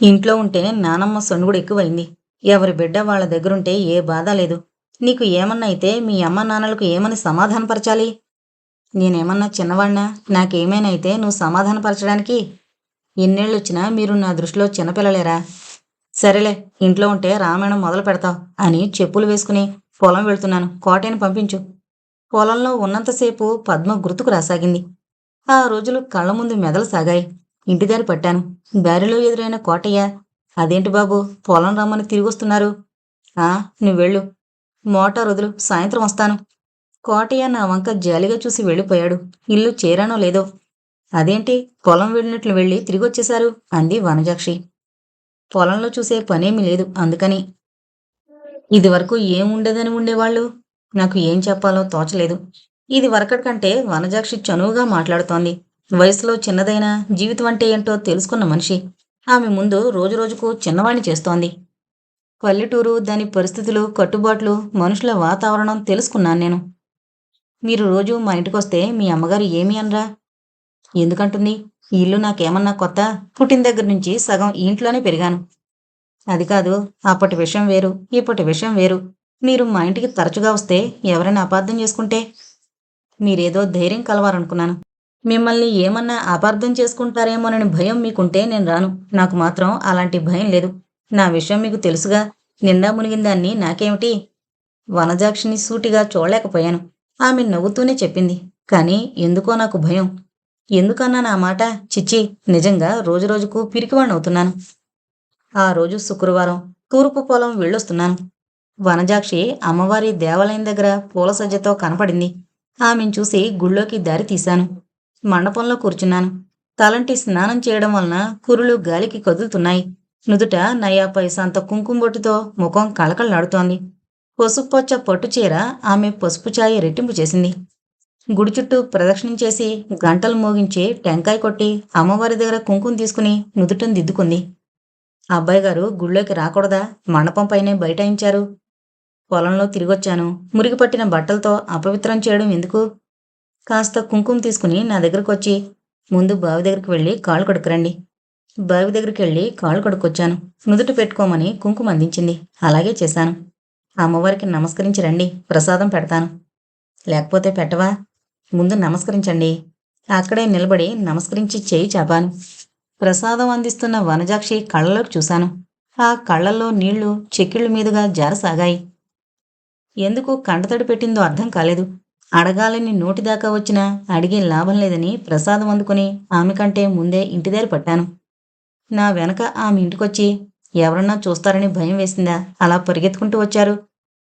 ఇంట్లో ఉంటే నానమ్మ సొనుగుడు ఎక్కువైంది. ఎవరి బిడ్డ వాళ్ళ దగ్గరుంటే ఏ బాధ లేదు. నీకు ఏమన్నా అయితే మీ అమ్మ నాన్నలకు ఏమని సమాధానపరచాలి? నేనేమన్నా చిన్నవాణ్ణా నాకేమైనా అయితే నువ్వు సమాధానపరచడానికి? ఎన్నేళ్ళొచ్చినా మీరు నా దృష్టిలో చిన్నపిల్లలేరా? సరేలే ఇంట్లో ఉంటే రామాయణం మొదలు పెడతావు అని చెప్పులు వేసుకుని పొలం వెళ్తున్నాను. కోటేని పంపించు. పొలంలో ఉన్నంతసేపు పద్మ గుర్తుకు రాసాగింది. ఆ రోజులు కళ్ళ ముందు మెదలు సాగాయి. ఇంటిదారి పట్టాను. దారిలో ఎదురైన కోటయ్య అదేంటి బాబు పొలం రమ్మని తిరిగొస్తున్నారు. ఆ నువ్వెళ్ళు మోటార్ వదులు సాయంత్రం వస్తాను. కోటయ్య నా వంక జాలిగా చూసి వెళ్ళిపోయాడు. ఇల్లు చేరానో లేదో? అదేంటి పొలం వెళ్ళినట్లు వెళ్ళి తిరిగొచ్చేశారు? అంది వనజాక్షి. పొలంలో చూసే పనేమీ లేదు అందుకని. ఇదివరకు ఏం ఉండదని ఉండేవాళ్ళు? నాకు ఏం చెప్పాలో తోచలేదు. ఇది వరకటి కంటే వనజాక్షి చనువుగా మాట్లాడుతోంది. వయసులో చిన్నదైనా జీవితం అంటే ఏంటో తెలుసుకున్న మనిషి. ఆమె ముందు రోజురోజుకు చిన్నవాణ్ణి చేస్తోంది. పల్లెటూరు దాని పరిస్థితులు కట్టుబాట్లు మనుషుల వాతావరణం తెలుసుకున్నాను నేను. మీరు రోజు మా ఇంటికొస్తే మీ అమ్మగారు ఏమి అనరా? ఎందుకంటుంది? ఈ ఇల్లు నాకేమన్నా కొత్త? పుట్టిన దగ్గర నుంచి సగం ఈ ఇంట్లోనే పెరిగాను. అది కాదు అప్పటి విషయం వేరు ఇప్పటి విషయం వేరు. మీరు మా ఇంటికి తరచుగా వస్తే ఎవరైనా అపార్థం చేసుకుంటే మీరేదో ధైర్యం కలవాలనుకున్నాను. మిమ్మల్ని ఏమన్నా అపార్థం చేసుకుంటారేమోనని భయం మీకుంటే నేను రాను. నాకు మాత్రం అలాంటి భయం లేదు. నా విషయం మీకు తెలుసుగా. నిండా మునిగిందాన్ని నాకేమిటి? వనజాక్షిని సూటిగా చూడలేకపోయాను. ఆమె నవ్వుతూనే చెప్పింది. కానీ ఎందుకో నాకు భయం. ఎందుకన్నా నా మాట? చిచ్చి నిజంగా రోజురోజుకు పిరికివాణ్ణవుతున్నాను. ఆ రోజు శుక్రవారం తూర్పు పొలం వెళ్ళొస్తున్నాను. వనజాక్షి అమ్మవారి దేవాలయం దగ్గర పూల సజ్జతో కనపడింది. ఆమెను చూసి గుళ్ళోకి దారి తీశాను. మండపంలో కూర్చున్నాను. తలంటి స్నానం చేయడం వలన కురులు గాలికి కదులుతున్నాయి. నుదుట నయా పైసంత కుంకుమబొట్టుతో ముఖం కళకళలాడుతోంది. పసుపచ్చ పట్టు చీర ఆమె పసుపు ఛాయ రెట్టింపు చేసింది. గుడి చుట్టూ ప్రదక్షిణం చేసి గంటలు మోగించి టెంకాయ కొట్టి అమ్మవారి దగ్గర కుంకుమ తీసుకుని నుదుటను దిద్దుకుంది. అబ్బాయి గారు గుళ్ళోకి రాకూడదా? మండపం పైనే బైఠాయించారు. పొలంలో తిరిగొచ్చాను. మురిగి పట్టిన బట్టలతో అపవిత్రం చేయడం ఎందుకు? కాస్త కుంకుమ తీసుకుని నా దగ్గరకు వచ్చి ముందు బావి దగ్గరికి వెళ్ళి కాళ్ళు కడుక్కురండి. బావి దగ్గరికి వెళ్ళి కాళ్ళు కడుక్కొచ్చాను. నుదుట పెట్టుకోమని కుంకుమ అందించింది. అలాగే చేశాను. అమ్మవారికి నమస్కరించి రండి ప్రసాదం పెడతాను. లేకపోతే పెట్టవా? ముందు నమస్కరించండి. అక్కడే నిలబడి నమస్కరించి చేయి చాపాను. ప్రసాదం అందిస్తున్న వనజాక్షి కళ్ళలోకి చూశాను. ఆ కళ్ళల్లో నీళ్ళు చెక్కిళ్ళ మీదుగా జారసాగాయి. ఎందుకు కండతడి పెట్టిందో అర్థం కాలేదు. అడగాలని నోటిదాకా వచ్చినా అడిగే లాభం లేదని ప్రసాదం అందుకుని ఆమె కంటే ముందే ఇంటిదారి పట్టాను. నా వెనక ఆమె ఇంటికొచ్చి ఎవరన్నా చూస్తారని భయం వేసిందా? అలా పరిగెత్తుకుంటూ వచ్చారు.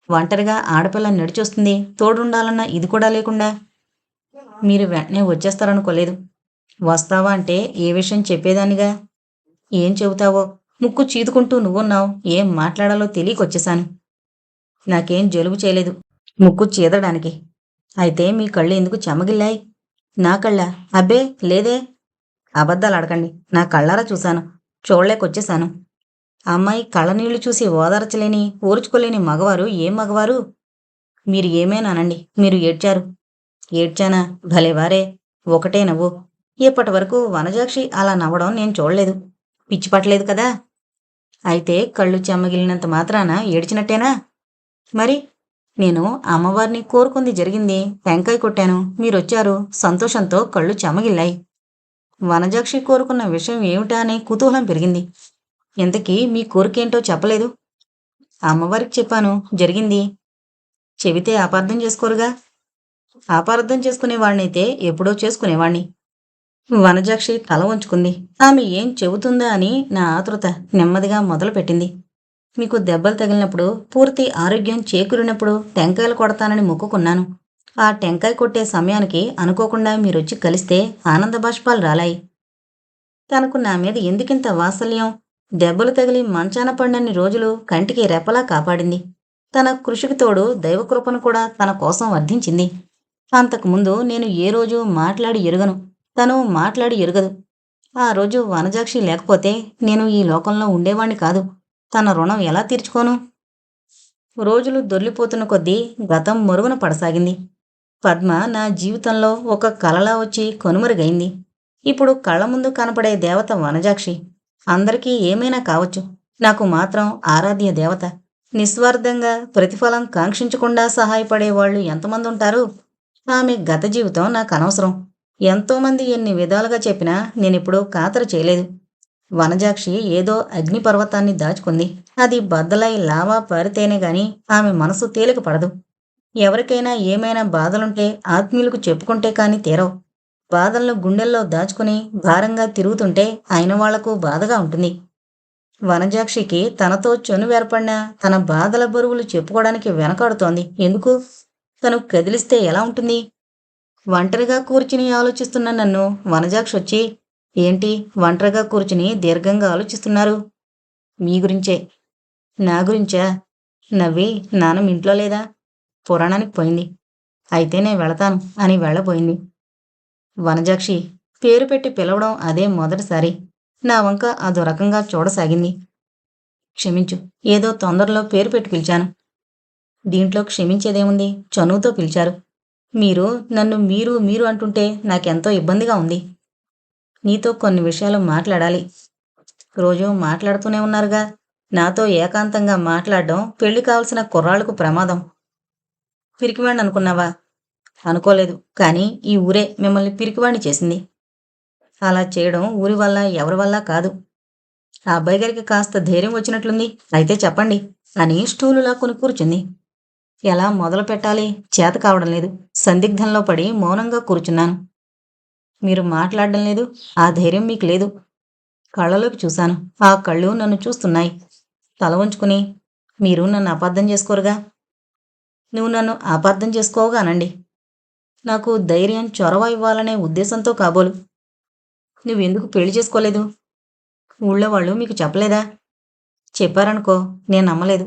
ఒంటరిగా ఆడపిల్ల నడిచొస్తుంది. తోడుండాలన్న ఇది కూడా లేకుండా మీరు వెంటనే వచ్చేస్తారనుకోలేదు. వస్తావా అంటే ఏ విషయం చెప్పేదానిగా? ఏం చెబుతావో? ముక్కు చీదుకుంటూ నువ్వున్నావు. ఏం మాట్లాడాలో తెలియకొచ్చేశాను. నాకేం జలుబు చేయలేదు. ముక్కు చీదడానికి అయితే మీ కళ్ళు ఎందుకు చెమ్మగిల్లాయి నా కళ్ళ? అబ్బే లేదే. అబద్ధాలు అడకండి నా కళ్ళారా చూశాను. చూడలేకొచ్చేశాను. అమ్మాయి కళ్ళనీళ్ళు చూసి ఓదార్చలేని ఓర్చుకోలేని మగవారు ఏం మగవారు? మీరు ఏమేనానండి? మీరు ఏడ్చారు. ఏడ్చానా? భలేవారే. ఒకటే నవ్వు. ఇప్పటి వరకు వనజాక్షి అలా నవ్వడం నేను చూడలేదు. పిచ్చి పట్టలేదు కదా? అయితే కళ్ళు చెమ్మగిలినంత మాత్రాన ఏడ్చినట్టేనా? మరి నేను అమ్మవారిని కోరుకుంది జరిగింది. టెంకాయ కొట్టాను. మీరొచ్చారు. సంతోషంతో కళ్ళు చెమగిల్లాయి. వనజాక్షి కోరుకున్న విషయం ఏమిటా అని కుతూహలం పెరిగింది. ఇంతకీ మీ కోరికేంటో చెప్పలేదు? అమ్మవారికి చెప్పాను. జరిగింది. చెబితే అపార్థం చేసుకోరుగా? అపార్థం చేసుకునేవాడినైతే ఎప్పుడో చేసుకునేవాణ్ణి. వనజాక్షి తల వంచుకుంది. ఆమె ఏం చెబుతుందా అని నా ఆతృత నెమ్మదిగా మొదలుపెట్టింది. మీకు దెబ్బలు తగిలినప్పుడు పూర్తి ఆరోగ్యం చేకూరినప్పుడు టెంకాయలు కొడతానని మొక్కుకున్నాను. ఆ టెంకాయ కొట్టే సమయానికి అనుకోకుండా మీరొచ్చి కలిస్తే ఆనంద బాష్పాలు రాలాయి. తనకు నా మీద ఎందుకింత వాత్సల్యం? దెబ్బలు తగిలి మంచాన పడినన్ని రోజులు కంటికి రెపలా కాపాడింది. తన కృషికి తోడు దైవకృపను కూడా తన కోసం వర్ధించింది. అంతకుముందు నేను ఏ రోజు మాట్లాడి ఎరుగను. తను మాట్లాడి ఎరుగదు. ఆ రోజు వనజాక్షి లేకపోతే నేను ఈ లోకంలో ఉండేవాణ్ణి కాదు. తన రుణం ఎలా తీర్చుకోను? రోజులు దొర్లిపోతున్న కొద్దీ గతం మరుగున పడసాగింది. పద్మ నా జీవితంలో ఒక కలలా వచ్చి కనుమరుగైంది. ఇప్పుడు కళ్ళ ముందు కనపడే దేవత వనజాక్షి. అందరికీ ఏమైనా కావచ్చు. నాకు మాత్రం ఆరాధ్య దేవత. నిస్వార్థంగా ప్రతిఫలం కాంక్షించకుండా సహాయపడే వాళ్ళు ఎంతమంది ఉంటారు? ఆమె గత జీవితం నాకు అనవసరం. ఎంతోమంది ఎన్ని విధాలుగా చెప్పినా నేనిప్పుడు ఖాతరు చేయలేదు. వనజాక్షి ఏదో అగ్నిపర్వతాన్ని దాచుకుంది. అది బద్దలై లావా పారితేనే గాని ఆమె మనసు తేలిక పడదు. ఎవరికైనా ఏమైనా బాధలుంటే ఆత్మీయులకు చెప్పుకుంటే కాని తీరవు. బాధలను గుండెల్లో దాచుకుని భారంగా తిరుగుతుంటే అయిన వాళ్ళకు బాధగా ఉంటుంది. వనజాక్షికి తనతో చనువేర్పడిన తన బాధల బరువులు చెప్పుకోవడానికి వెనకాడుతోంది. ఎందుకు? తను కదిలిస్తే ఎలా ఉంటుంది? ఒంటరిగా కూర్చుని ఆలోచిస్తున్న నన్ను వనజాక్షి వచ్చి ఏంటి ఒంటరిగా కూర్చుని దీర్ఘంగా ఆలోచిస్తున్నారు? మీ గురించే. నా గురించా? నవ్వి నానం ఇంట్లో లేదా? పురాణానికి పోయింది. అయితే నేను వెళతాను అని వెళ్ళబోయింది. వనజాక్షి పేరు పెట్టి పిలవడం అదే మొదటిసారి. నా వంక అదో రకంగా చూడసాగింది. క్షమించు ఏదో తొందరలో పేరు పెట్టి పిలిచాను. దీంట్లో క్షమించేదేముంది? చనువుతో పిలిచారు. మీరు నన్ను మీరు మీరు అంటుంటే నాకెంతో ఇబ్బందిగా ఉంది. నీతో కొన్ని విషయాలు మాట్లాడాలి. రోజు మాట్లాడుతూనే ఉన్నారుగా. నాతో ఏకాంతంగా మాట్లాడడం పెళ్ళి కావలసిన కుర్రాళ్ళకు ప్రమాదం. పిరికివాణ్ణి అనుకున్నావా? అనుకోలేదు. కానీ ఈ ఊరే మిమ్మల్ని పిరికివాణ్ణి చేసింది. అలా చేయడం ఊరి వల్ల ఎవరి వల్ల కాదు. ఆ అబ్బాయి గారికి కాస్త ధైర్యం వచ్చినట్లుంది. అయితే చెప్పండి అని స్టూలులా లాక్కుని కూర్చుంది ఎలా మొదలు పెట్టాలి చేత కావడం లేదు. సందిగ్ధంలో పడి మౌనంగా కూర్చున్నాను. మీరు మాట్లాడడం లేదు. ఆ ధైర్యం మీకు లేదు. కళ్ళలోకి చూశాను. ఆ కళ్ళు నన్ను చూస్తున్నాయి. తల ఉంచుకుని మీరు నన్ను అపార్థం చేసుకోరుగా? నువ్వు నన్ను అపార్థం చేసుకోవుగానండి నాకు ధైర్యం చొరవ ఇవ్వాలనే ఉద్దేశంతో కాబోలు. నువ్వెందుకు పెళ్ళి చేసుకోలేదు? ఊళ్ళో వాళ్ళు మీకు చెప్పలేదా? చెప్పారనుకో నేను నమ్మలేదు.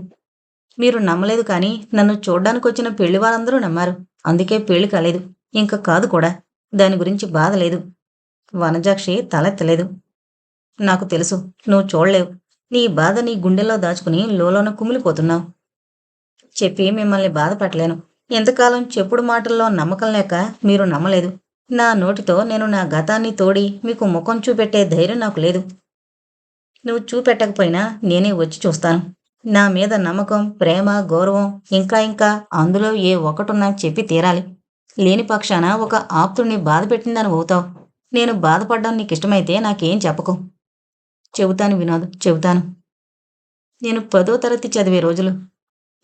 మీరు నమ్మలేదు కానీ నన్ను చూడ్డానికి వచ్చిన పెళ్ళి వారందరూ నమ్మారు. అందుకే పెళ్ళి కాలేదు. ఇంకా కాదు కూడా. దాని గురించి బాధ లేదు. వనజాక్షి తలెత్తలేదు నాకు తెలుసు నువ్వు చూడలేవు. నీ బాధ నీ గుండెల్లో దాచుకుని లోలోన కుమిలిపోతున్నావు. చెప్పి మిమ్మల్ని బాధపడలేను. ఎంతకాలం చెప్పుడు మాటల్లో నమ్మకం లేక మీరు నమ్మలేదు. నా నోటితో నేను నా గతాన్ని తోడి మీకు ముఖం చూపెట్టే ధైర్యం నాకు లేదు. నువ్వు చూపెట్టకపోయినా నేనే వచ్చి చూస్తాను. నా మీద నమ్మకం ప్రేమ గౌరవం ఇంకా ఇంకా అందులో ఏ ఒకటున్నా చెప్పి తీరాలి. లేని పక్షాన ఒక ఆప్తుడిని బాధ పెట్టిందని అవుతావు నేను బాధపడ్డం నీకు ఇష్టమైతే నాకేం చెప్పకు. చెబుతాను వినోద్ చెబుతాను. నేను పదో తరగతి చదివే రోజులు.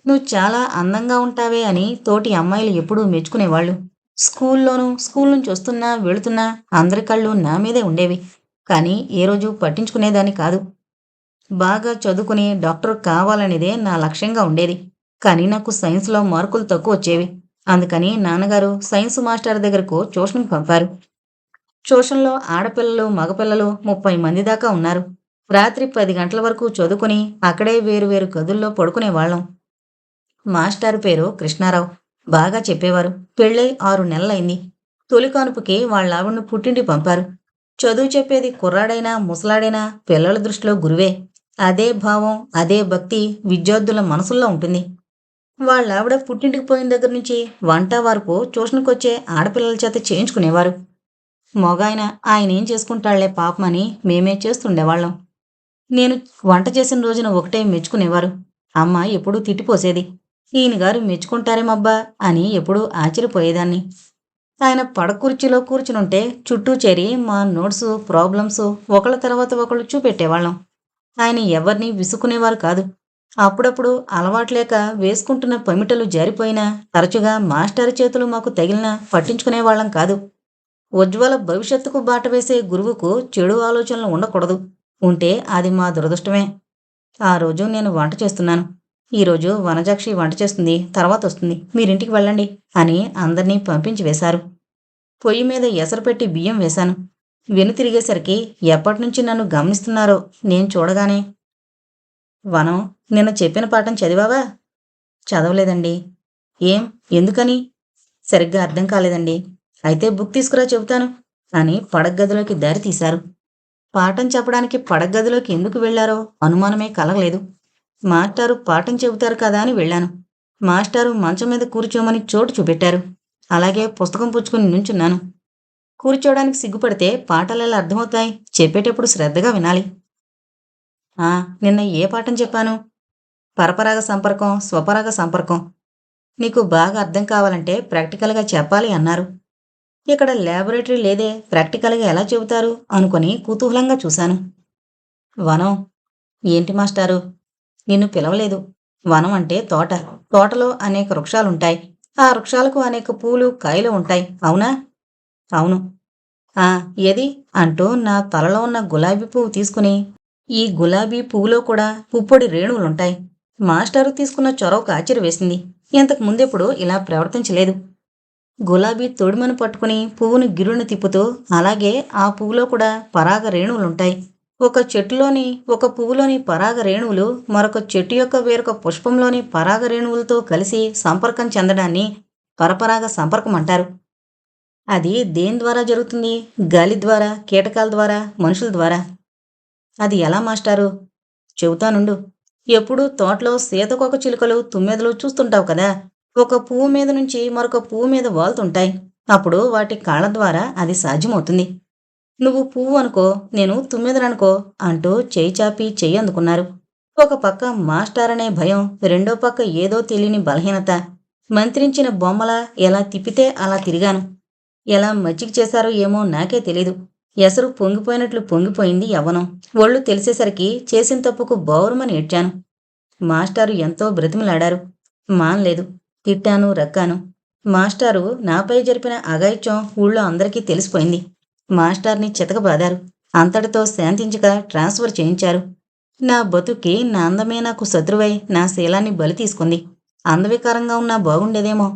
నువ్వు చాలా అందంగా ఉంటావే అని తోటి అమ్మాయిలు ఎప్పుడూ మెచ్చుకునేవాళ్ళు. స్కూల్లోనూ స్కూల్ నుంచి వస్తున్నా వెళుతున్నా అందరి కళ్ళు నా మీదే ఉండేవి. కానీ ఏ రోజు పట్టించుకునేదాన్ని కాదు. బాగా చదువుకుని డాక్టర్ కావాలనేదే నా లక్ష్యంగా ఉండేది. కానీ నాకు సైన్స్లో మార్కులు తక్కువ వచ్చేవి అందుకని నాన్నగారు సైన్స్ మాస్టర్ దగ్గరకు ట్యూషన్కి పంపారు. ట్యూషన్లో ఆడపిల్లలు మగపిల్లలు ముప్పై మంది దాకా ఉన్నారు. రాత్రి పది గంటల వరకు చదువుకుని అక్కడే వేరు వేరు గదుల్లో పడుకునేవాళ్ళం మాస్టర్ పేరు కృష్ణారావు. బాగా చెప్పేవారు. పెళ్ళై ఆరు నెలలైంది. తొలి కానుపుకి వాళ్ళ పుట్టింటి పంపారు. చదువు చెప్పేది కుర్రాడైనా ముసలాడైనా పిల్లల దృష్టిలో గురువే. అదే భావం అదే భక్తి విద్యార్థుల మనసుల్లో ఉంటుంది. వాళ్ళ ఆవిడ పుట్టింటికి పోయిన దగ్గర నుంచి వంట వరకు ట్యూషన్కి వచ్చే ఆడపిల్లల చేత చేయించుకునేవారు. మొగాయన ఆయన ఏం చేసుకుంటాళ్ళే పాపమని మేమే చేస్తుండేవాళ్ళం. నేను వంట చేసిన రోజున ఒకటే మెచ్చుకునేవారు. అమ్మ ఎప్పుడూ తిట్టిపోసేది. ఈయన గారు మెచ్చుకుంటారేమబ్బా అని ఎప్పుడూ ఆశ్చర్యపోయేదాన్ని. ఆయన పడకుర్చీలో కూర్చునుంటే చుట్టూ చేరి మా నోట్స్ ప్రాబ్లమ్స్ ఒకళ్ళ తర్వాత ఒకళ్ళు చూపెట్టేవాళ్ళం. ఆయన ఎవరిని విసుకునేవారు కాదు. అప్పుడప్పుడు అలవాట్లేక వేసుకుంటున్న పమిటలు జారిపోయినా తరచుగా మాస్టర్ చేతులు మాకు తగిలినా పట్టించుకునేవాళ్ళం కాదు. ఉజ్వల భవిష్యత్తుకు బాట వేసే గురువుకు చెడు ఆలోచనలు ఉండకూడదు. ఉంటే అది మా దురదృష్టమే. ఆ రోజు నేను వంట చేస్తున్నాను. ఈరోజు వనజాక్షి వంట చేస్తుంది తర్వాత వస్తుంది. మీరింటికి వెళ్ళండి అని అందరినీ పంపించి వేశారు. పొయ్యి మీద ఎసరు పెట్టి బియ్యం వేశాను. వెను తిరిగేసరికి ఎప్పటినుంచి నన్ను గమనిస్తున్నారో నేను చూడగానే వనం నిన్న చెప్పిన పాఠం చదివావా? చదవలేదండి. ఏం? ఎందుకని? సరిగ్గా అర్థం కాలేదండి. అయితే బుక్ తీసుకురా చెబుతాను అని పడగదిలోకి దారి తీశారు. పాఠం చెప్పడానికి పడగదిలోకి ఎందుకు వెళ్ళారో అనుమానమే కలగలేదు. మాస్టారు పాఠం చెబుతారు కదా అని వెళ్ళాను. మాస్టారు మంచం మీద కూర్చోమని చోటు చూపెట్టారు. అలాగే పుస్తకం పుచ్చుకుని నుంచున్నాను. కూర్చోవడానికి సిగ్గుపడితే పాఠాలు ఎలా అర్థమవుతాయి చెప్పేటప్పుడు శ్రద్ధగా వినాలి. ఆ నిన్న ఏ పాఠం చెప్పాను? పరపరాగ సంపర్కం స్వపరాగ సంపర్కం. నీకు బాగా అర్థం కావాలంటే ప్రాక్టికల్గా చెప్పాలి అన్నారు. ఇక్కడ ల్యాబొరేటరీ లేదే ప్రాక్టికల్గా ఎలా చెబుతారు అనుకొని కుతూహలంగా చూశాను. వనం. ఏంటి మాస్టారు? నిన్ను పిలవలేదు. వనం అంటే తోట. తోటలో అనేక వృక్షాలుంటాయి. ఆ వృక్షాలకు అనేక పూలు కాయలు ఉంటాయి. అవునా? అవును. ఆ ఏది? అంటూ నా తలలో ఉన్న గులాబీ పువ్వు తీసుకుని ఈ గులాబీ పువ్వులో కూడా పుప్పొడి రేణువులుంటాయి. మాస్టారు తీసుకున్న చొరవకు ఆశ్చర్య వేసింది ఇంతకు ముందెప్పుడు ఇలా ప్రవర్తించలేదు. గులాబీ తొడిమను పట్టుకుని పువ్వును గిరును తిప్పుతూ అలాగే ఆ పువ్వులో కూడా పరాగ రేణువులుంటాయి. ఒక చెట్టులోని ఒక పువ్వులోని పరాగ రేణువులు మరొక చెట్టు యొక్క వేరొక పుష్పంలోని పరాగ రేణువులతో కలిసి సంపర్కం చెందడాన్ని పరపరాగ సంపర్కం అంటారు. అది దేని ద్వారా జరుగుతుంది? గాలి ద్వారా కీటకాల ద్వారా మనుషుల ద్వారా? అది ఎలా మాస్టారు? చెబుతానుండు. ఎప్పుడూ తోటలో సీతకొక చిలుకలు తుమ్మెదలు చూస్తుంటావు కదా. ఒక పువ్వు మీద నుంచి మరొక పువ్వు మీద వాలుతుంటాయి అప్పుడు వాటి కాళ్ళ ద్వారా అది సాధ్యమవుతుంది. నువ్వు పువ్వు అనుకో నేను తుమ్మెదలనుకో అంటూ చేయి చాపి చెయ్యి అందుకున్నారు. ఒక పక్క మాస్టర్ అనే భయం రెండో పక్క ఏదో తెలియని బలహీనత. మంత్రించిన బొమ్మలా ఎలా తిప్పితే అలా తిరిగాను. ఎలా మచ్చిక చేశారో ఏమో నాకే తెలీదు. ఎసరు పొంగిపోయినట్లు పొంగిపోయింది యవ్వనం ఒళ్ళు తెలిసేసరికి చేసిన తప్పుకు బౌరమని ఏడ్చాను మాస్టారు ఎంతో బ్రతిమలాడారు. మానలేదు. తిట్టాను రక్కాను. మాస్టారు నాపై జరిపిన అఘాయిత్యం ఊళ్ళో అందరికీ తెలిసిపోయింది. మాస్టార్ని చితకబాదారు. అంతటితో శాంతించక ట్రాన్స్ఫర్ చేయించారు. నా బతుకి నా అందమే నాకు శత్రువై నా శీలాన్ని బలి తీసుకుంది. అందవికారంగా ఉన్నా బాగుండేదేమో.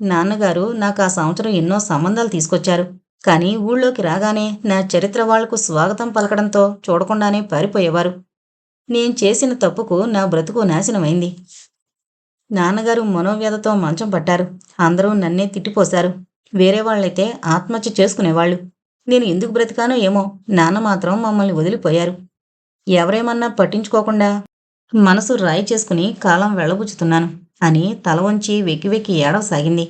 నాన్నగారు నాకు ఆ సంవత్సరం ఎన్నో సంబంధాలు తీసుకొచ్చారు. కానీ ఊళ్ళోకి రాగానే నా చరిత్ర వాళ్ళకు స్వాగతం పలకడంతో చూడకుండానే పారిపోయేవారు. నేను చేసిన తప్పుకు నా బ్రతుకు నాశనమైంది. నాన్నగారు మనోవ్యధతో మంచం పట్టారు. అందరూ నన్నే తిట్టిపోశారు. వేరే వాళ్ళైతే ఆత్మహత్య చేసుకునేవాళ్ళు. నేను ఎందుకు బ్రతికానో ఏమో నాన్న మాత్రం మమ్మల్ని వదిలిపోయారు. ఎవరేమన్నా పట్టించుకోకుండా మనసు రాయి చేసుకుని కాలం వెళ్ళబుచ్చుతున్నాను అని తల వంచి వెక్కి వెక్కి ఏడవసాగింది.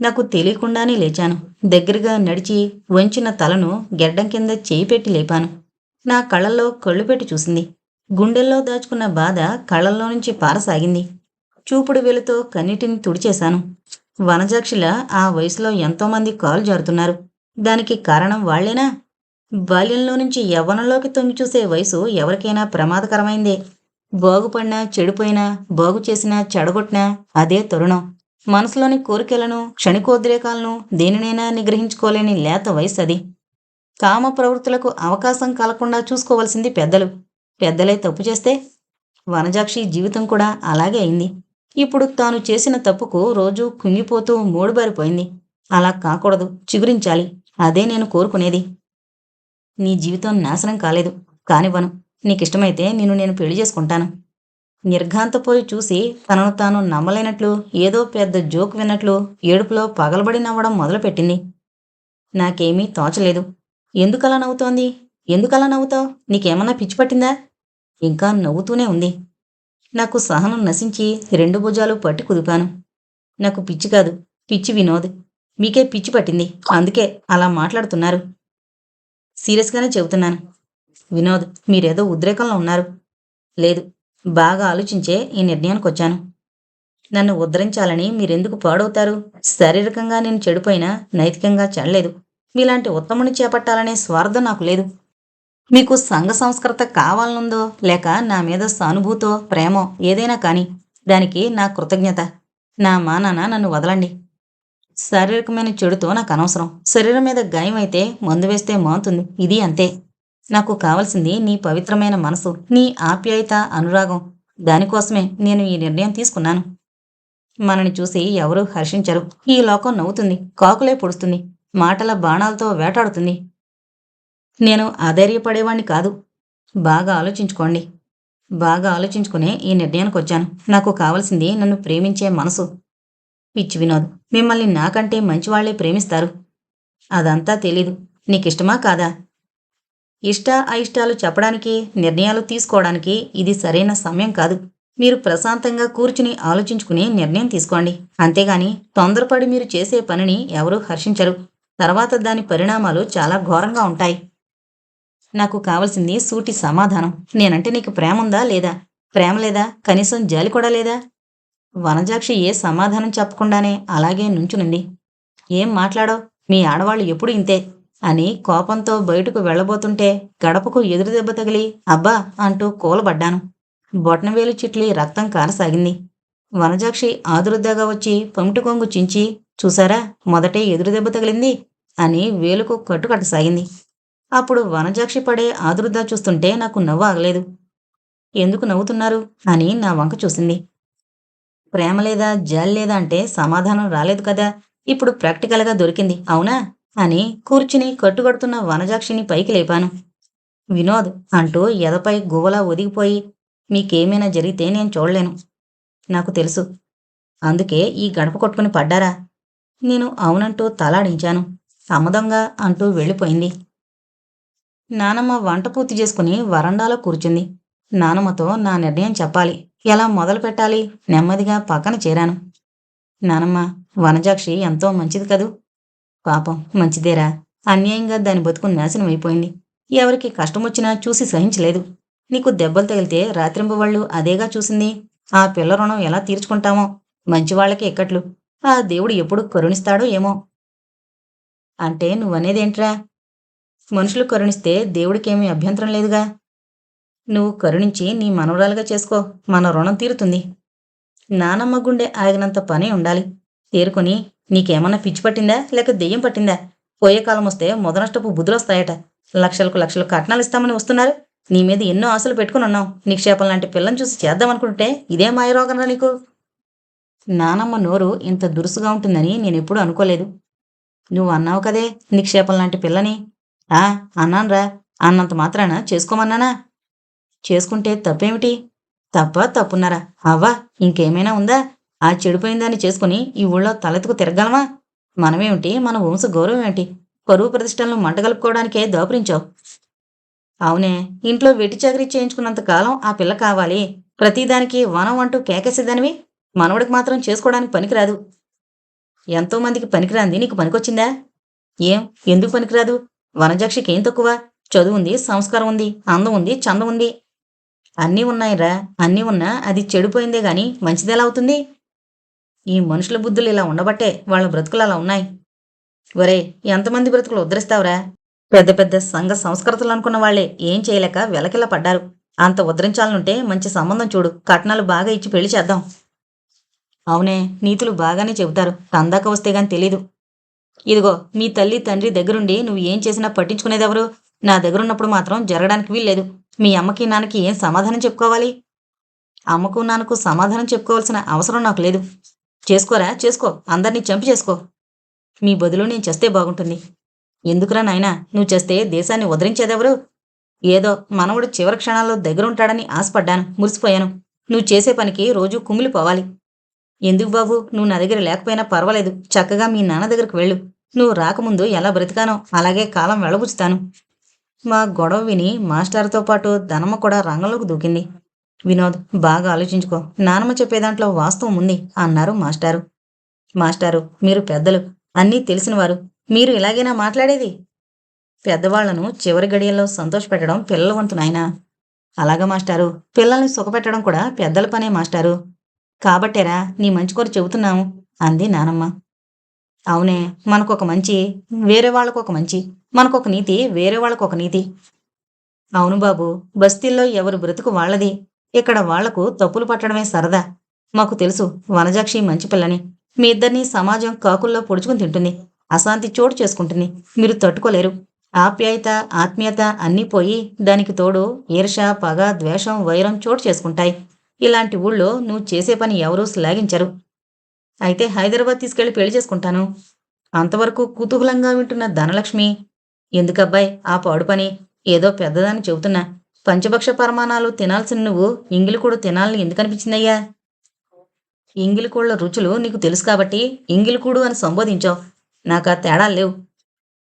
నాకు తెలియకుండానే లేచాను. దగ్గరగా నడిచి వంచిన తలను గెడ్డం కింద చేయి పెట్టి లేపాను. నా కళ్ళల్లో కళ్ళు పెట్టి చూసింది. గుండెల్లో దాచుకున్న బాధ కళ్ళల్లో నుంచి పారసాగింది. చూపుడు వెలుతో కన్నిటిని తుడిచేశాను. వనజాక్షిల ఆ వయసులో ఎంతోమంది కాలు జారుతున్నారు. దానికి కారణం వాళ్ళేనా? బాల్యంలో నుంచి యవ్వనంలోకి తొంగి చూసే వయసు ఎవరికైనా ప్రమాదకరమైందే. బాగుపడినా చెడిపోయినా బాగు చేసినా చెడగొట్టినా అదే తరుణం. మనసులోని కోరికలను క్షణికోద్రేకాలను దేనినైనా నిగ్రహించుకోలేని లేత వయసు అది కామ ప్రవృత్తులకు అవకాశం కలగకుండా చూసుకోవలసింది పెద్దలు. పెద్దలే తప్పు చేస్తే వనజాక్షి జీవితం కూడా అలాగే అయింది. ఇప్పుడు తాను చేసిన తప్పుకు రోజు కుంగిపోతూ మూడుబారిపోయింది. అలా కాకూడదు చిగురించాలి. అదే నేను కోరుకునేది. నీ జీవితం నాశనం కాలేదు. కానివ్వను. నీకిష్టమైతే నిన్ను నేను పెళ్ళి చేసుకుంటాను. నిర్ఘాంతపోయి చూసి తనను తాను నమ్మలేనట్లు ఏదో పెద్ద జోక్ విన్నట్లు ఏడుపులో పగలబడి నవ్వడం మొదలుపెట్టింది. నాకేమీ తోచలేదు. ఎందుకలా నవ్వుతోంది? ఎందుకలా నవ్వుతావు? నీకేమన్నా పిచ్చి పట్టిందా? ఇంకా నవ్వుతూనే ఉంది. నాకు సహనం నశించి రెండు భుజాలు పట్టి కుదిపాను. నాకు పిచ్చి కాదు పిచ్చి వినోద్. మీకే పిచ్చి పట్టింది అందుకే అలా మాట్లాడుతున్నారు. సీరియస్గానే చెబుతున్నాను. వినోద్ మీరేదో ఉద్రేకంలో ఉన్నారు. లేదు బాగా ఆలోచించే ఈ నిర్ణయానికి వచ్చాను నన్ను ఉద్ధరించాలని మీరెందుకు పాడవుతారు? శారీరకంగా నేను చెడిపోయినా నైతికంగా చెడలేదు. మీలాంటి ఉత్తముని చేపట్టాలనే స్వార్థం నాకు లేదు. మీకు సంఘ సంస్కృత కావాలనుందో లేక నా మీద సానుభూతో ప్రేమో ఏదైనా కానీ దానికి నా కృతజ్ఞత. నా మానాన నన్ను వదలండి. శారీరకమైన చెడుతో నాకు అనవసరం. శరీరం మీద గాయం అయితే మందు వేస్తే మాంతుంది. ఇది అంతే. నాకు కావలసింది నీ పవిత్రమైన మనసు నీ ఆప్యాయత అనురాగం. దానికోసమే నేను ఈ నిర్ణయం తీసుకున్నాను. మనని చూసి ఎవరూ హర్షించరు. ఈ లోకం నవ్వుతుంది కాకులే పొడుస్తుంది మాటల బాణాలతో వేటాడుతుంది. నేను ఆధైర్యపడేవాణ్ణి కాదు. బాగా ఆలోచించుకోండి. బాగా ఆలోచించుకునే ఈ నిర్ణయానికి వచ్చాను. నాకు కావలసింది నన్ను ప్రేమించే మనసు. పిచ్చి వినోద్ మిమ్మల్ని నాకంటే మంచివాళ్ళే ప్రేమిస్తారు. అదంతా తెలీదు. నీకిష్టమా కాదా? ఇష్ట అయిష్టాలు చెప్పడానికి నిర్ణయాలు తీసుకోవడానికి ఇది సరైన సమయం కాదు. మీరు ప్రశాంతంగా కూర్చుని ఆలోచించుకుని నిర్ణయం తీసుకోండి. అంతేగాని తొందరపడి మీరు చేసే పనిని ఎవరూ హర్షించరు. తర్వాత దాని పరిణామాలు చాలా ఘోరంగా ఉంటాయి. నాకు కావలసింది సూటి సమాధానం. నేనంటే నీకు ప్రేమ ఉందా లేదా? ప్రేమ లేదా? కనీసం జాలి కూడా లేదా? వనజాక్షి ఏ సమాధానం చెప్పకుండానే అలాగే నుంచునుంది. ఏం మాట్లాడో మీ ఆడవాళ్ళు ఎప్పుడు ఇంతే. అని కోపంతో బయటకు వెళ్ళబోతుంటే గడపకు ఎదురు దెబ్బ తగిలి అబ్బా అంటూ కూలబడ్డాను. బొటనవేలు చిట్లి రక్తం కారసాగింది వనజాక్షి ఆదురుద్దాగా వచ్చి పమిటి కొంగు చించి చూసారా మొదటే ఎదురు దెబ్బ తగిలింది అని వేలుకు కట్టుకట్టసాగింది అప్పుడు వనజాక్షి పడే ఆదురుద్దా చూస్తుంటే నాకు నవ్వు ఆగలేదు. ఎందుకు నవ్వుతున్నారు? అని నా వంక చూసింది. ప్రేమ లేదా జాలి లేదా అంటే సమాధానం రాలేదు కదా ఇప్పుడు ప్రాక్టికల్గా దొరికింది అవునా? అని కూర్చుని కట్టుకడుతున్న వనజాక్షిని పైకి లేపాను. వినోద్ అంటూ ఎదపై గువ్వలా ఒదిగిపోయి మీకేమైనా జరిగితే నేను చూడలేను. నాకు తెలుసు. అందుకే ఈ గడప కొట్టుకుని పడ్డారా? నేను అవునంటూ తలాడించాను. అమ్మదొంగ అంటూ వెళ్ళిపోయింది. నానమ్మ వంట పూర్తి చేసుకుని వరండాలో కూర్చుంది. నానమ్మతో నా నిర్ణయం చెప్పాలి. ఎలా మొదలు పెట్టాలి? నెమ్మదిగా పక్కన చేరాను. నానమ్మ వనజాక్షి ఎంతో మంచిది కదూ? పాపం మంచిదేరా. అన్యాయంగా దాని బతుకు నాశనం అయిపోయింది. ఎవరికి కష్టం వచ్చినా చూసి సహించలేదు. నీకు దెబ్బలు తగిలితే రాత్రింబవళ్ళు అదేగా చూసింది. ఆ పిల్ల రుణం ఎలా తీర్చుకుంటామో? మంచివాళ్ళకి ఎక్కట్లు ఆ దేవుడు ఎప్పుడు కరుణిస్తాడో ఏమో. అంటే నువ్వనేదేంట్రా? మనుషులు కరుణిస్తే దేవుడికేమీ అభ్యంతరం లేదుగా. నువ్వు కరుణించి నీ మనవరాలుగా చేసుకో. మన రుణం తీరుతుంది. నానమ్మ గుండె ఆగినంత పని ఉండాలి. తేరుకొని నీకేమన్నా పిచ్చి పట్టిందా? లేక దెయ్యం పట్టిందా? పోయే కాలం వస్తే మొదనష్టపు బుద్ధులొస్తాయట లక్షలకు లక్షలు కట్నాలు ఇస్తామని వస్తున్నారు. నీ మీద ఎన్నో ఆశలు పెట్టుకుని ఉన్నావు నిక్షేపం లాంటి పిల్లని చూసి చేద్దామనుకుంటే ఇదే మాయరోగనరా నీకు. నానమ్మ నోరు ఇంత దురుసుగా ఉంటుందని నేనెప్పుడూ అనుకోలేదు. నువ్వు అన్నావు కదే నిక్షేపం లాంటి పిల్లని. ఆ అన్నానరా. అన్నంత మాత్రాన చేసుకోమన్నానా? చేసుకుంటే తప్పేమిటి? తప్ప తప్పున్నారా? అవ్వా ఇంకేమైనా ఉందా? ఆ చెడిపోయిందాన్ని చేసుకుని ఈ ఊళ్ళో తలెత్తుకు తిరగలమా? మనమేమిటి? మన వంశ గౌరవం ఏంటి పరువు ప్రతిష్టలను మంటగలుపుకోవడానికే దోపరించావు. అవునే ఇంట్లో వెట్టి చాకరీ చేయించుకున్నంత కాలం ఆ పిల్ల కావాలి. ప్రతిదానికి వనం అంటూ కేకేసేదానివి? మనవడికి మాత్రం చేసుకోవడానికి పనికిరాదు. ఎంతో మందికి పనికిరాంది. నీకు పనికొచ్చిందా? ఏం? ఎందుకు పనికిరాదు? వనజక్షికి ఏం తక్కువ? చదువు ఉంది సంస్కారం ఉంది అందం ఉంది చందం ఉంది. అన్నీ ఉన్నాయిరా. అన్నీ ఉన్నా అది చెడిపోయిందే గాని మంచిదెలా అవుతుంది? ఈ మనుషుల బుద్ధులు ఇలా ఉండబట్టే వాళ్ళ బ్రతుకులు అలా ఉన్నాయి. ఒరే ఎంతమంది బ్రతుకులు ఉద్ధరిస్తావురా? పెద్ద పెద్ద సంఘ సంస్కృతులు అనుకున్న వాళ్ళే ఏం చేయలేక వెలకిలా పడ్డారు. అంత ఉద్ధరించాలనుంటే మంచి సంబంధం చూడు. కట్నాలు బాగా ఇచ్చి పెళ్ళి చేద్దాం. అవునే నీతులు బాగానే చెబుతారు. తందాక వస్తే గాని తెలీదు. ఇదిగో మీ తల్లి తండ్రి దగ్గరుండి నువ్వు ఏం చేసినా పట్టించుకునేదెవరు? నా దగ్గరున్నప్పుడు మాత్రం జరగడానికి వీల్లేదు. మీ అమ్మకి నాన్నకి ఏం సమాధానం చెప్పుకోవాలి? అమ్మకు నాన్నకు సమాధానం చెప్పుకోవాల్సిన అవసరం నాకు లేదు. చేసుకోరా? చేసుకో. అందరినీ చంపి చేసుకో. మీ బదులు నేను చేస్తే బాగుంటుంది. ఎందుకురా నాయనా? నువ్వు చేస్తే దేశాన్ని ఉదరించేదెవరు ఏదో మనవడు చివరి క్షణాల్లో దగ్గరుంటాడని ఆశపడ్డాను. మురిసిపోయాను. నువ్వు చేసే పనికి రోజు కుమిలిపోవాలి ఎందుకు బాబు? నువ్వు నా దగ్గర లేకపోయినా పర్వాలేదు. చక్కగా మీ నాన్న దగ్గరకు వెళ్ళు. నువ్వు రాకముందు ఎలా బ్రతికానో అలాగే కాలం వెళ్ళబుచ్చుతాను. మా గొడవ విని మాస్టర్తో పాటు ధనమ్మ కూడా రంగంలోకి దూకింది. వినోద్ బాగా ఆలోచించుకో. నానమ్మ చెప్పే దాంట్లో వాస్తవం ఉంది అన్నారు మాస్టారు. మాస్టారు మీరు పెద్దలు. అన్నీ తెలిసినవారు. మీరు ఇలాగైనా మాట్లాడేది? పెద్దవాళ్ళను చివరి గడియల్లో సంతోషపెట్టడం పిల్లల వంతు నాయనా. అలాగా మాస్టారు. పిల్లల్ని సుఖపెట్టడం కూడా పెద్దల పనే మాస్టారు. కాబట్టేరా నీ మంచి కోరి చెబుతున్నాము అంది నానమ్మ. అవునే మనకొక మంచి వేరే వాళ్ళకొక మంచి. మనకొక నీతి వేరే వాళ్ళకొక నీతి. అవును బాబు బస్తీల్లో ఎవరు బ్రతుకు వాళ్ళది? ఇక్కడ వాళ్ళకు తప్పులు పట్టడమే సరదా. మాకు తెలుసు వనజాక్షి మంచి పిల్లని. మీ ఇద్దరినీ సమాజం కాకుల్లో పొడుచుకుని తింటుంది. అశాంతి చోటు చేసుకుంటుంది. మీరు తట్టుకోలేరు. ఆప్యాయత ఆత్మీయత అన్నీ పోయి దానికి తోడు ఈర్ష పగ ద్వేషం వైరం చోటు చేసుకుంటాయి. ఇలాంటి ఊళ్ళో నువ్వు చేసే పని ఎవరూ శ్లాఘించరు. అయితే హైదరాబాద్ తీసుకెళ్ళి పెళ్ళి చేసుకుంటాను. అంతవరకు కుతూహలంగా వింటున్న ధనలక్ష్మి ఎందుకబ్బాయ్ ఆ పాడు పని ఏదో పెద్దదని చెబుతున్నా. పంచభక్ష పరమాణాలు తినాల్సిన నువ్వు ఇంగిలి కూడు తినాలని ఎందుకు అనిపించిందయ్యా? ఇంగిలికూళ్ళ రుచులు నీకు తెలుసు కాబట్టి ఇంగిలికూడు అని సంబోధించావు. నాకు ఆ తేడాలు లేవు.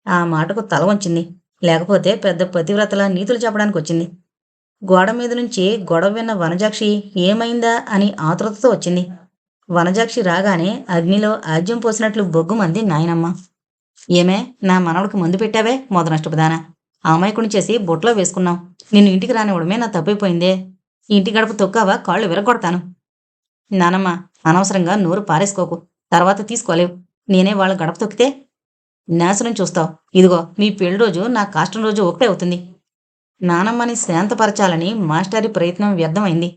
ఆ మాటకు తల వంచింది. లేకపోతే పెద్ద పతివ్రతల నీతులు చెప్పడానికి వచ్చింది. గోడ మీద నుంచి గొడవ విన్న వనజాక్షి ఏమైందా అని ఆతృతతో వచ్చింది. వనజాక్షి రాగానే అగ్నిలో ఆజ్యం పోసినట్లు బొగ్గుమంది నాయనమ్మ. ఏమే నా మనవడికి మందు పెట్టావే మొదనష్టపదాన. అమాయకుని చేసి బొట్లో వేసుకున్నావు. నిన్ను ఇంటికి రానివ్వడమే నా తప్పైపోయిందే. ఇంటి గడప తొక్కావా? కాళ్ళు విరగొడతాను నానమ్మ అనవసరంగా నోరు పారేసుకోకు. తర్వాత తీసుకోలేవు. నేనే వాళ్ళ గడప తొక్కితే నాశనం చూస్తావు. ఇదిగో మీ పెళ్ళి రోజు నా కాష్టం రోజు ఒకటే అవుతుంది. నానమ్మని శాంతపరచాలని మాస్టారి ప్రయత్నం వ్యర్థమైంది.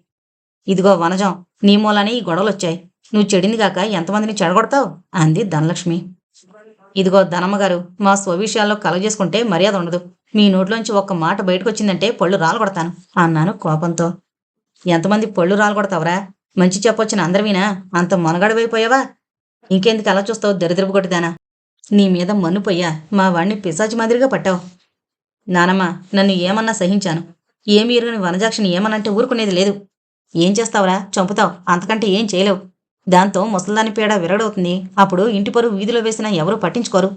ఇదిగో వనజం నీ మూలానే ఈ గొడవలు వచ్చాయి నువ్వు చెడింది కాక ఎంతమందిని చెడగొడతావు? అంది ధనలక్ష్మి. ఇదిగో ధనమ్మగారు మా స్వవిషయాల్లో కలగజేసుకుంటే మర్యాద ఉండదు. మీ నోట్లోంచి ఒక్క మాట బయటకు వచ్చిందంటే పళ్ళు రాలగొడతాను అన్నాను కోపంతో. ఎంతమంది పళ్ళు రాలగొడతావరా? మంచి చెప్పొచ్చిన అందరివీనా? అంత మనగడవైపోయావా? ఇంకెందుకు అలా చూస్తావు దరిద్రపు కొట్టిదానా నీ మీద మన్నుపోయా మా వాణ్ణి పిశాచి మాదిరిగా పట్టావు. నానమ్మ నన్ను ఏమన్నా సహించాను. ఏమి ఎరుగని వనజాక్షిని ఏమనంటే ఊరుకునేది లేదు. ఏం చేస్తావురా? చంపుతావు. అంతకంటే ఏం చేయలేవు. దాంతో ముసల్దాని పీడ విరగడవుతుంది. అప్పుడు ఇంటి పరువు వీధిలో వేసినా ఎవరూ పట్టించుకోరు.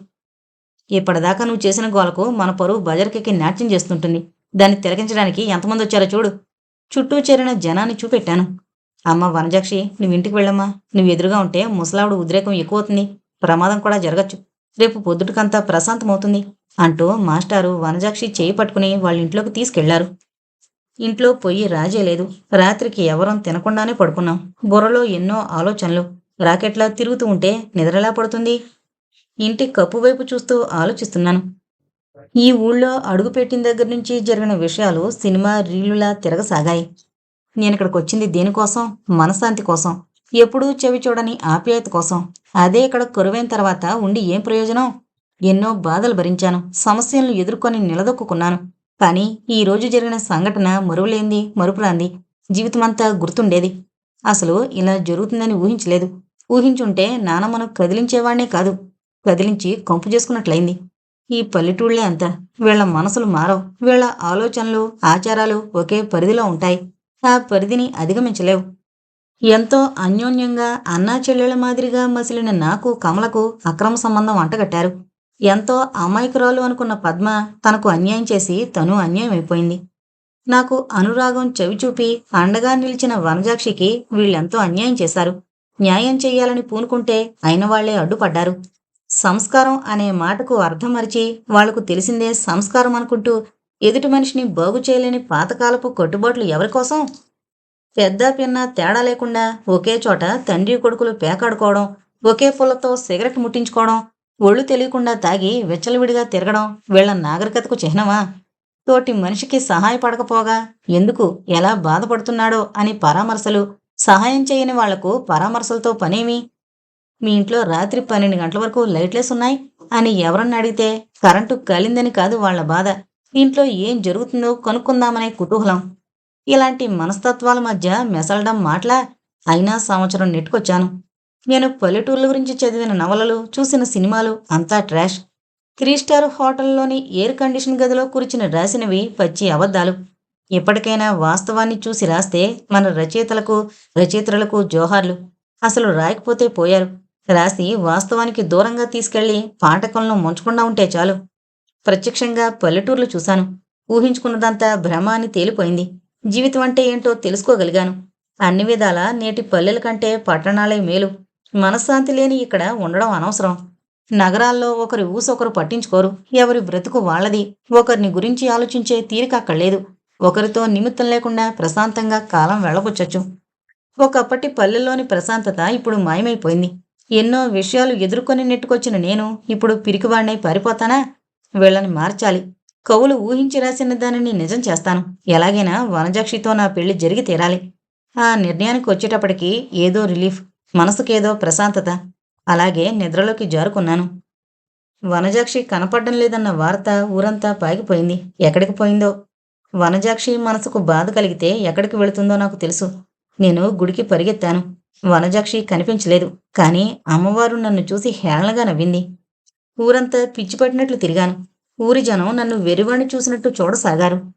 ఇప్పటిదాకా నువ్వు చేసిన గోలకు మన పరువు బజార్కెక్కి నాట్యం చేస్తుంటుంది. దాన్ని తిలకించడానికి ఎంతమంది వచ్చారో చూడు. చుట్టూ చేరిన జనాన్ని చూపెట్టాను. అమ్మ వనజాక్షి నువ్వు ఇంటికి వెళ్ళమ్మా. నువ్వు ఎదురుగా ఉంటే ముసలావిడ ఉద్రేకం ఎక్కువ అవుతుంది ప్రమాదం కూడా జరగచ్చు. రేపు పొద్దుటికంతా ప్రశాంతమవుతుంది అంటూ మాస్టారు వనజాక్షి చేయి పట్టుకుని వాళ్ళ ఇంట్లోకి తీసుకెళ్ళారు. ఇంట్లో పొయ్యి రాజే లేదు. రాత్రికి ఎవరం తినకుండానే పడుకున్నాం. బుర్రలో ఎన్నో ఆలోచనలు. రాకెట్లా తిరుగుతూ ఉంటే నిద్రలా పడుతుంది? ఇంటి కప్పు వైపు చూస్తూ ఆలోచిస్తున్నాను. ఈ ఊళ్ళో అడుగుపెట్టిన దగ్గర నుంచి జరిగిన విషయాలు సినిమా రీలులా తిరగసాగాయి. నేను ఇక్కడికి వచ్చింది దేనికోసం? మనశ్శాంతి కోసం. ఎప్పుడూ చెవి చూడని ఆప్యాయత కోసం. అదే ఇక్కడ కొరువైన తర్వాత ఉండి ఏం ప్రయోజనం? ఎన్నో బాధలు భరించాను. సమస్యలను ఎదుర్కొని నిలదొక్కున్నాను. కానీ ఈ రోజు జరిగిన సంఘటన మరువలేంది మరుపురాంది. జీవితమంతా గుర్తుండేది. అసలు ఇలా జరుగుతుందని ఊహించలేదు. ఊహించుంటే నానమ్మను కదిలించేవాణ్ణే కాదు. కదిలించి కంపు చేసుకున్నట్లయింది. ఈ పల్లెటూళ్ళే అంతా వీళ్ళ మనసులు మారవు. వీళ్ళ ఆలోచనలు ఆచారాలు ఒకే పరిధిలో ఉంటాయి. ఆ పరిధిని అధిగమించలేవు. ఎంతో అన్యోన్యంగా అన్నా చెల్లెళ్ళ మాదిరిగా మసిలిన నాకు కమలకు అక్రమ సంబంధం అంటగట్టారు. ఎంతో అమాయకురాలు అనుకున్న పద్మ తనకు అన్యాయం చేసి తను అన్యాయం అయిపోయింది నాకు అనురాగం చెవిచూపి అండగా నిలిచిన వనజాక్షికి వీళ్ళెంతో అన్యాయం చేశారు. న్యాయం చేయాలని పూనుకుంటే అయిన వాళ్ళే అడ్డుపడ్డారు. సంస్కారం అనే మాటకు అర్థం మరిచి వాళ్ళకు తెలిసిందే సంస్కారం అనుకుంటూ ఎదుటి మనిషిని బాగు చేయలేని పాతకాలపు కట్టుబాట్లు ఎవరికోసం పెద్ద పిన్న తేడా లేకుండా ఒకే చోట తండ్రి కొడుకులు పేకాడుకోవడం ఒకే పుల్లతో సిగరెట్ ముట్టించుకోవడం ఒళ్ళు తెలియకుండా తాగి విచ్చలవిడిగా తిరగడం వీళ్ళ నాగరికతకు చిహ్నమా? తోటి మనిషికి సహాయపడకపోగా ఎందుకు ఎలా బాధపడుతున్నాడో అని పరామర్శలు సహాయం చేయని వాళ్ళకు పరామర్శలతో పనేమి? మీ ఇంట్లో రాత్రి పన్నెండు గంటల వరకు లైట్లెస్ ఉన్నాయి అని ఎవరన్నా అడిగితే కరెంటు కలిందని కాదు వాళ్ళ బాధ. ఇంట్లో ఏం జరుగుతుందో కనుక్కుందామనే కుతూహలం. ఇలాంటి మనస్తత్వాల మధ్య మెసలడం మాటలా అయినా సంవత్సరం నెట్టుకొచ్చాను. నేను పల్లెటూర్ల గురించి చదివిన నవలలు చూసిన సినిమాలు అంతా ట్రాష్. త్రీ స్టార్ హోటల్లోని ఎయిర్ కండిషన్ గదిలో కూర్చుని రాసినవి పచ్చి అబద్ధాలు. ఇప్పటికైనా వాస్తవాన్ని చూసి రాస్తే మన రచయితలకు రచయితలకు జోహార్లు. అసలు రాయకపోతే పోయారు. రాసి వాస్తవానికి దూరంగా తీసుకెళ్ళి పాఠకులను ముంచకుండా ఉంటే చాలు. ప్రత్యక్షంగా పల్లెటూర్లు చూశాను. ఊహించుకున్నదంతా భ్రమ అని తేలిపోయింది. జీవితం అంటే ఏంటో తెలుసుకోగలిగాను. అన్ని విధాల నేటి పల్లెల కంటే పట్టణాలే మేలు. మనశ్శాంతి లేని ఇక్కడ ఉండడం అనవసరం. నగరాల్లో ఒకరి ఊసొకరు పట్టించుకోరు. ఎవరి బ్రతుకు వాళ్ళది. ఒకరిని గురించి ఆలోచించే తీరిక అక్కడ లేదు. ఒకరితో నిమిత్తం లేకుండా ప్రశాంతంగా కాలం వెళ్ళకొచ్చచ్చు ఒకప్పటి పల్లెల్లోని ప్రశాంతత ఇప్పుడు మాయమైపోయింది. ఎన్నో విషయాలు ఎదుర్కొని నెట్టుకొచ్చిన నేను ఇప్పుడు పిరికివాడినై పారిపోతానా? వీళ్ళని మార్చాలి. కవులు ఊహించి రాసిన దానిని నిజం చేస్తాను. ఎలాగైనా వనజాక్షితో నా పెళ్ళి జరిగి తీరాలి. ఆ నిర్ణయానికి వచ్చేటప్పటికి ఏదో రిలీఫ్ మనసుకేదో ప్రశాంతత. అలాగే నిద్రలోకి జారుకున్నాను. వనజాక్షి కనపడడం లేదన్న వార్త ఊరంతా పాగిపోయింది. ఎక్కడికి పోయిందో? వనజాక్షి మనసుకు బాధ కలిగితే ఎక్కడికి వెళుతుందో నాకు తెలుసు. నేను గుడికి పరిగెత్తాను. వనజాక్షి కనిపించలేదు. కానీ అమ్మవారు నన్ను చూసి హేళనగా నవ్వింది. ఊరంతా పిచ్చిపట్టినట్లు తిరిగాను. ఊరి జనం నన్ను వెరివాణ్ణి చూసినట్టు చూడసాగారు.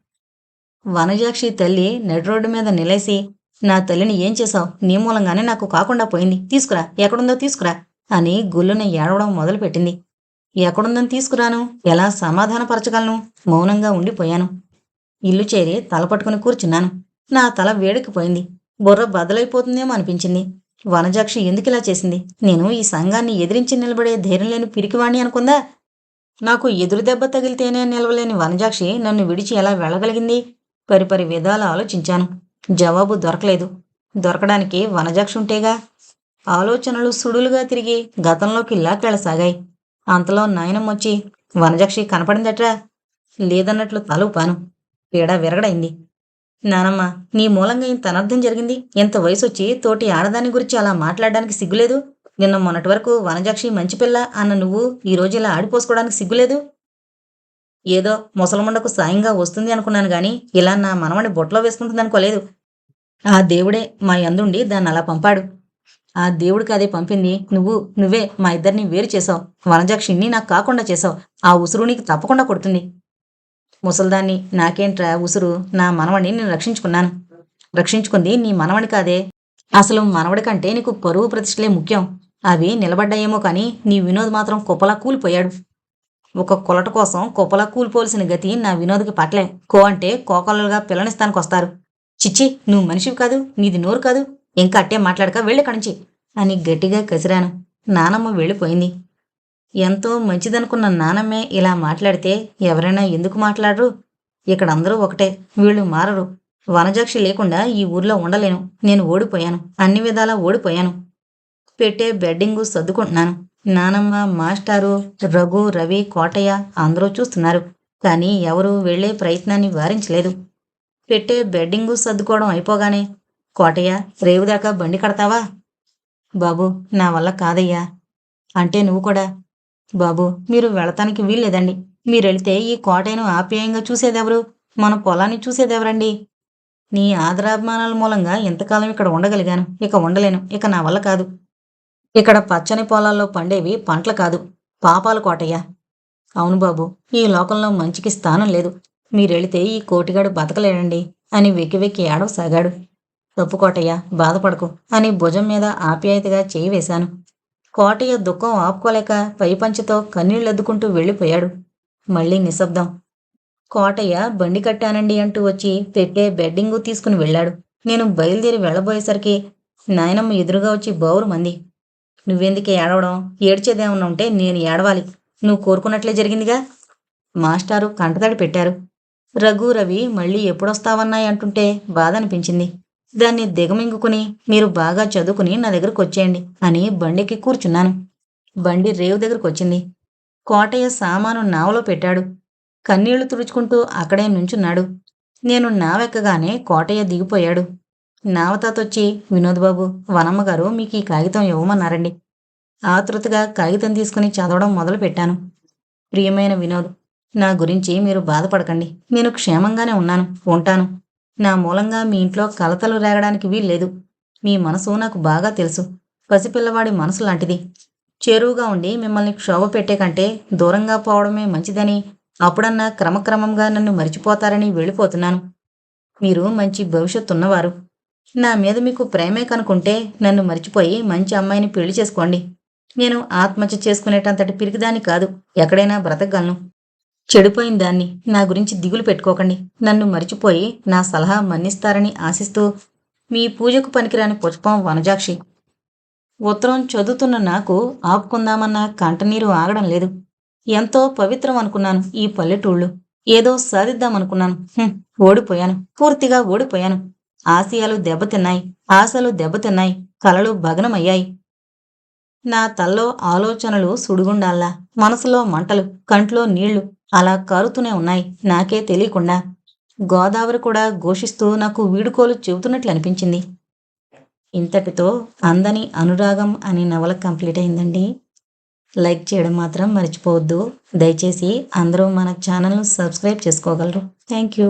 వనజాక్షి తల్లి నడి రోడ్డు మీద నిలేసి నా తల్లిని ఏం చేశావు? నీ మూలంగానే నాకు కాకుండా పోయింది. తీసుకురా. ఎక్కడుందో తీసుకురా అని గుల్లున ఏడవడం మొదలుపెట్టింది. ఎక్కడుందని తీసుకురాను. ఎలా సమాధానపరచగలను? మౌనంగా ఉండిపోయాను. ఇల్లు చేరి తల పట్టుకుని కూర్చున్నాను. నా తల వేడెక్కిపోయింది. బుర్ర బదలైపోతుందేమో అనిపించింది. వనజాక్షి ఎందుకిలా చేసింది? నేను ఈ సంఘాన్ని ఎదిరించి నిలబడే ధైర్యం లేని పిరికివాణ్ణి అనుకుందా? నాకు ఎదురు దెబ్బ తగిలితేనే నిలవలేని వనజాక్షి నన్ను విడిచి ఎలా వెళ్ళగలిగింది? పరిపరి విధాలు ఆలోచించాను. జవాబు దొరకలేదు. దొరకడానికి వనజాక్షి ఉంటేగా? ఆలోచనలు సుడులుగా తిరిగి గతంలోకి లాక్కెళ్ళసాగాయి. అంతలో నాయనమ్మొచ్చి వనజాక్షి కనపడిందట్రా? లేదన్నట్లు తలూపాను. పీడ విరగడైంది. నానమ్మ నీ మూలంగా ఇంత అనర్థం జరిగింది. ఎంత వయసొచ్చి తోటి ఆడదాని గురించి అలా మాట్లాడడానికి సిగ్గులేదు? నిన్న మొన్నటి వరకు వనజాక్షి మంచి పిల్ల అన్న నువ్వు ఈ రోజు ఇలా ఆడిపోసుకోవడానికి సిగ్గులేదు? ఏదో ముసలమండకు సాయంగా వస్తుంది అనుకున్నాను గాని ఇలా నా మనవని బొట్లో వేసుకుంటుంది అనుకోలేదు. ఆ దేవుడే మా యందుండి దాన్ని అలా పంపాడు. ఆ దేవుడికి అదే పంపింది నువ్వు నువ్వే మా ఇద్దరిని వేరు చేసావు వనజాక్షిని నాకు కాకుండా చేసావు ఆ ఉసురు నీకు తప్పకుండా కొడుతుంది. ముసల్దాన్ని నాకేంట్రా ఉసురు? నా మనవడిని నేను రక్షించుకున్నాను. రక్షించుకుంది నీ మనవడి కాదే. అసలు మనవడి కంటే నీకు పరువు ప్రతిష్టలే ముఖ్యం. అవి నిలబడ్డాయేమో కానీ నీ వినోద్ మాత్రం కుప్పలా కూలిపోయాడు. ఒక కొలట కోసం కుప్పలా కూలిపోవలసిన గతి నా వినోద్కి పట్లే కో అంటే కోకొల్లలుగా పిల్లనిస్తానికి వస్తారు చిచ్చి నువ్వు మనిషివి కాదు నీది నోరు కాదు. ఇంకా అట్టే మాట్లాడక వెళ్ళి నుంచి. అని గట్టిగా కసిరాను. నానమ్మ వెళ్ళిపోయింది. ఎంతో మంచిదనుకున్న నానమ్మే ఇలా మాట్లాడితే ఎవరైనా ఎందుకు మాట్లాడరు? ఇక్కడ అందరూ ఒకటే వీళ్ళు మారరు. వనజాక్షి లేకుండా ఈ ఊర్లో ఉండలేను. నేను ఓడిపోయాను. అన్ని విధాలా ఓడిపోయాను. పెట్టే బెడ్డింగు సర్దుకుంటున్నాను. నానమ్మ మాస్టారు రఘు రవి కోటయ్య అందరూ చూస్తున్నారు. కానీ ఎవరూ వెళ్ళే ప్రయత్నాన్ని వారించలేదు. పెట్టే బెడ్డింగు సర్దుకోవడం అయిపోగానే కోటయ్య రేవుదాకా బండి కడతావా? బాబు నా వల్ల కాదయ్యా. అంటే నువ్వు కూడా బాబు మీరు వెళ్ళటానికి వీల్లేదండి. మీరెళితే ఈ కోటను ఆప్యాయంగా చూసేదెవరు? మన పొలాన్ని చూసేదెవరండి? నీ ఆదరాభిమానాల మూలంగా ఇంతకాలం ఇక్కడ ఉండగలిగాను. ఇక ఉండలేను. ఇక నా వల్ల కాదు. ఇక్కడ పచ్చని పొలాల్లో పండేవి పంటలు కాదు. పాపాలు కోటయ్య. అవును బాబు ఈ లోకంలో మంచికి స్థానం లేదు. మీరెళితే ఈ కోటిగాడు బతకలేడండి అని వెక్కి వెక్కి ఏడవసాగాడు. తప్పు కోటయ్య బాధపడకు అని భుజం మీద ఆప్యాయతగా చేయి వేశాను. కోటయ్య దుఃఖం ఆపుకోలేక పైపంచతో కన్నీళ్ళద్దుకుంటూ వెళ్ళిపోయాడు. మళ్ళీ నిశ్శబ్దం. కోటయ్య బండి కట్టానండి అంటూ వచ్చి పెట్టే బెడ్డింగు తీసుకుని వెళ్ళాడు. నేను బయలుదేరి వెళ్ళబోయేసరికి నాయనమ్మ ఎదురుగా వచ్చి బౌరు మంది. నువ్వెందుకే ఏడవడం? ఏడ్చేదేమన్నా ఉంటే నేను ఏడవాలి. నువ్వు కోరుకున్నట్లే జరిగిందిగా? మాస్టారు కంటతడి పెట్టారు. రఘు రవి మళ్ళీ ఎప్పుడొస్తావన్నాయి అంటుంటే బాధ అనిపించింది దాన్ని దిగమింగుకుని మీరు బాగా చదువుకుని నా దగ్గరకు వచ్చేయండి అని బండికి కూర్చున్నాను. బండి రేవు దగ్గరకు వచ్చింది. కోటయ్య సామాను నావలో పెట్టాడు. కన్నీళ్ళు తుడుచుకుంటూ అక్కడే నుంచున్నాడు. నేను నావెక్కగానే కోటయ్య దిగిపోయాడు. నావతాతొచ్చి వినోద్ బాబు వనమ్మ గారు మీకు ఈ కాగితం ఇవ్వమన్నారండి. ఆతృతగా కాగితం తీసుకుని చదవడం మొదలుపెట్టాను. ప్రియమైన వినోద్ నా గురించి మీరు బాధపడకండి. నేను క్షేమంగానే ఉన్నాను ఉంటాను. నా మూలంగా మీ ఇంట్లో కలతలు రేగడానికి వీల్లేదు. మీ మనసు నాకు బాగా తెలుసు. పసిపిల్లవాడి మనసు లాంటిది. చేరువుగా ఉండి మిమ్మల్ని క్షోభ పెట్టే కంటే దూరంగా పోవడమే మంచిదని అప్పుడన్నా క్రమక్రమంగా నన్ను మరిచిపోతారని వెళ్ళిపోతున్నాను. మీరు మంచి భవిష్యత్తు ఉన్నవారు నా మీద మీకు ప్రేమే కనుకుంటే నన్ను మర్చిపోయి మంచి అమ్మాయిని పెళ్ళి చేసుకోండి. నేను ఆత్మహత్య చేసుకునేటంతటి పిరికిదాన్ని కాదు. ఎక్కడైనా బ్రతకగలను. చెడిపోయిన దాన్ని నా గురించి దిగులు పెట్టుకోకండి. నన్ను మరిచిపోయి నా సలహా మన్నిస్తారని ఆశిస్తూ మీ పూజకు పనికిరాని పుష్పం వనజాక్షి. ఉత్తరం చదువుతున్న నాకు ఆపుకుందామన్న కంటనీరు ఆగడం లేదు. ఎంతో పవిత్రం అనుకున్నాను ఈ పల్లెటూళ్ళు. ఏదో సాధిద్దామనుకున్నాను. ఓడిపోయాను. పూర్తిగా ఓడిపోయాను. ఆశయాలు దెబ్బతిన్నాయి. ఆశలు దెబ్బతిన్నాయి. కలలు భగ్నమయ్యాయి. నా తల్లో ఆలోచనలు సుడిగుండాల్లా. మనసులో మంటలు కంట్లో నీళ్ళు అలా కారుతూనే ఉన్నాయి. నాకే తెలియకుండా. గోదావరి కూడా ఘోషిస్తూ నాకు వీడుకోలు చెబుతున్నట్లు అనిపించింది. ఇంతటితో అందని అనురాగం అనే నవల కంప్లీట్ అయిందండి. లైక్ చేయడం మాత్రం మర్చిపోవద్దు. దయచేసి అందరూ మన ఛానల్ను సబ్స్క్రైబ్ చేసుకోగలరు. Thank you.